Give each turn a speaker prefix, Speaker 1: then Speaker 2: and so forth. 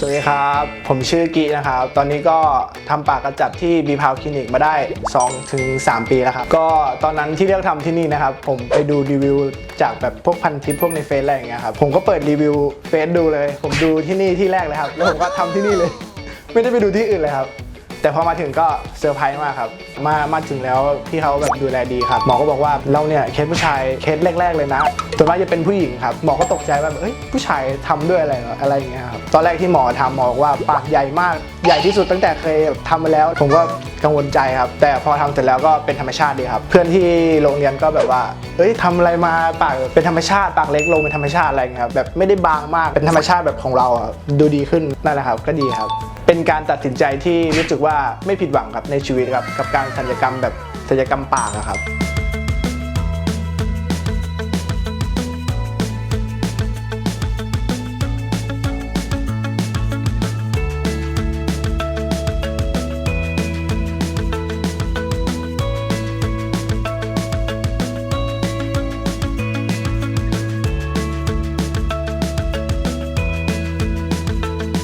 Speaker 1: สวัสดีครับ ผมชื่อกีนะครับ ตอนนี้ก็ทำปากกระจับที่บีพาวคลินิกมาได้2ถึง3ปีแล้วครับ ก็ตอนนั้นที่เลือกทำที่นี่นะครับ ผมไปดูรีวิวจากแบบพวกพันทิปพวกในเฟซอะไรอย่างเงี้ยครับ ผมก็เปิดรีวิวเฟซดูเลย ผมดูที่นี่ที่แรกเลยครับ แล้วผมก็ทำที่นี่เลย ไม่ได้ไปดูที่อื่นเลยครับ แต่พอมาถึงก็เซอร์ไพรส์มากครับ มามาถึงแล้วพี่เขาแบบดูแลดีครับ หมอก็บอกว่าเราเนี่ยเคสผู้ชายเคสแรก ๆ เลยนะส่วนมากจะเป็นผู้หญิงครับ หมอก็ตกใจว่าแบบเอ้ยผู้ชายทำด้วยอะไรหรออะไรอย่างเงี้ยครับ ตอนแรกที่หมอทำหมอบอกว่าปากใหญ่มากใหญ่ที่สุดตั้งแต่เคยทำมาแล้ว ผมก็กังวลใจครับ แต่พอทำเสร็จแล้วก็เป็นธรรมชาติดีครับ เพื่อนที่โรงเรียนก็แบบว่า เอ้ยทำอะไรมาปากเป็นธรรมชาติปากเล็กลงเป็นธรรมชาติอะไรเงี้ยครับแบบไม่ได้บางมากเป็นธรรมชาติแบบของเราอะดูดีขึ้นนั่นแหละครับ ก็ดีครับ เป็นการตัดสินใจที่รู้สึกว่าไม่ผิดหวังครับในชีวิตครับกับการศัลยกรรมแบบศัลยกรรมปากอะครับ